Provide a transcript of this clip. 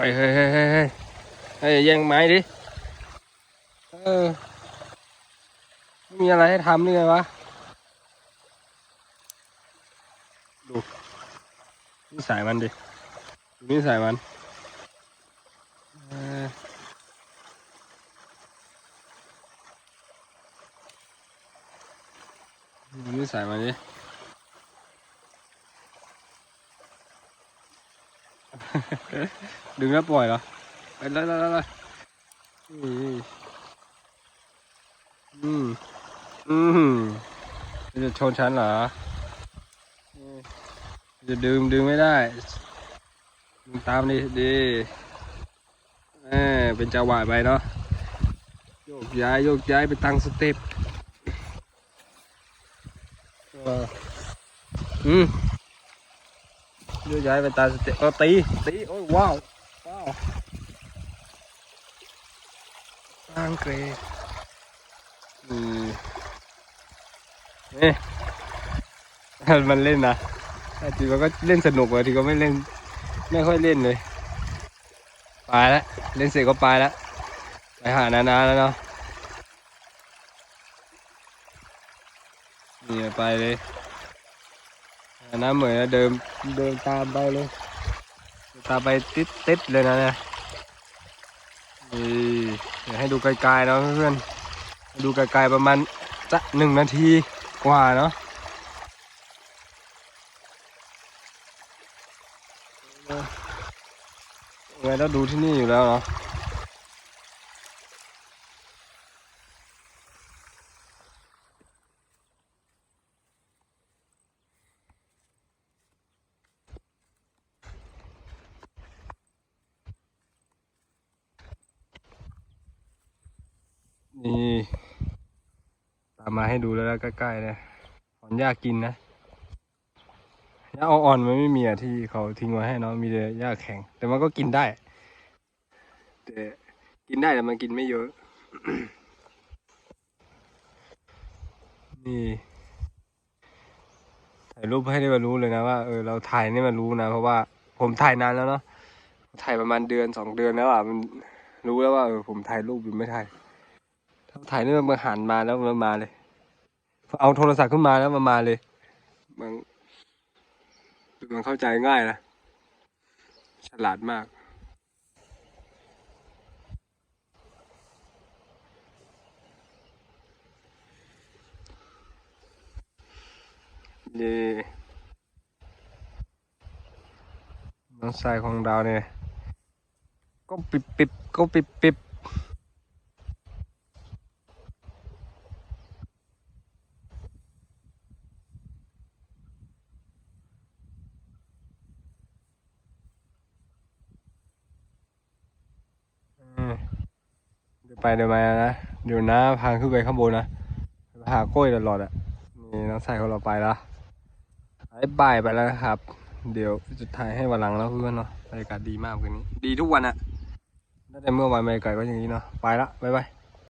เฮ้ยเฮ้ยเฮ้ยเฮ้ยเฮ้ยแย่งไม้ดิ เออไม่มีอะไรให้ทำนี่ไงวะ ดูนิสัยมันดิ ดูนิสัยมันเออดูนิสัยมันดิ ดึงแล้วปล่อยเหรอ ไปแล้วแล้วแล้วอืม อืมจะชนฉันเหรอ จะดึงดึงไม่ได้ ดึงตามดิดีเออเป็นจังหวะไปเนาะ โยกย้ายโยกย้ายไปตั้งสเต็ปอืม โยกย้ายไปตามสเต็ปเออตีตีโอ้ยว้าวว้าวตั้งเกรดอืมเนี่มันเล่นนะแต่ทีมันก็เล่นสนุกอะทีก็ไม่เล่น ไม่ค่อยเล่นเลยไปแล้วเล่นเสร็จก็ไปแล้วไปหานานาแล้วเนาะนี่ไปเลย นานเหมือนเดิมเดินตามไปเลยตามไปติดติดเลยนะเนี่ยนี่ให้ดูไกลๆเนาะเพื่อนดูไกลๆประมาณจะหนึ่งนาทีกว่าเนาะไงต้องดูที่นี่อยู่แล้วเนาะนี่ามาให้ดูแล้วใกล้ๆเลยหอนยากินนะหญ้าอ่อนๆมันไม่มีอะที่เขาทิ้งไว้ให้เนาะมีแต่หญ้าแข็ง แต่มันก็กินได้ แต่กินได้แต่มันกินไม่เยอะ นี่ถ่ายรูปให้ได้มารู้เลยนะว่าเออเราถ่ายนี่มันรู้นะ เพราะว่าผมถ่ายนานแล้วเนาะถ่ายประมาณเดือนสองเดือนแล้วอะมันรู้แล้วว่าเออผมถ่ายรูปหรือไม่ถ่ายถ้าถ่ายนี่มันหันมาแล้วมันมาเลย เอาโทรศัพท์ขึ้นมาแล้วมันมาเลย มันมันเข้าใจง่ายนะ ฉลาดมากนี่น้องชายของเราเนี่ย ก็ปิบปิบก็ปิบปิบอืมเดี๋ยว ไปเดี๋ยวมานะเดี๋ยวนะพาขึ้นไปข้างบนนะหากล้วยตลอดอะนี่น้องใส่ของเราไปละบายบายไปแล้วนะครับ เดี๋ยวจะถ่ายให้วันหลังแล้วเพื่อนเนาะบรรยากาศดีมากวันนี้ ดีทุกวันอะตั้งแต่เมื่อวานบรรยากาศก็อย่างนี้เนาะไปละบ๊ายบาย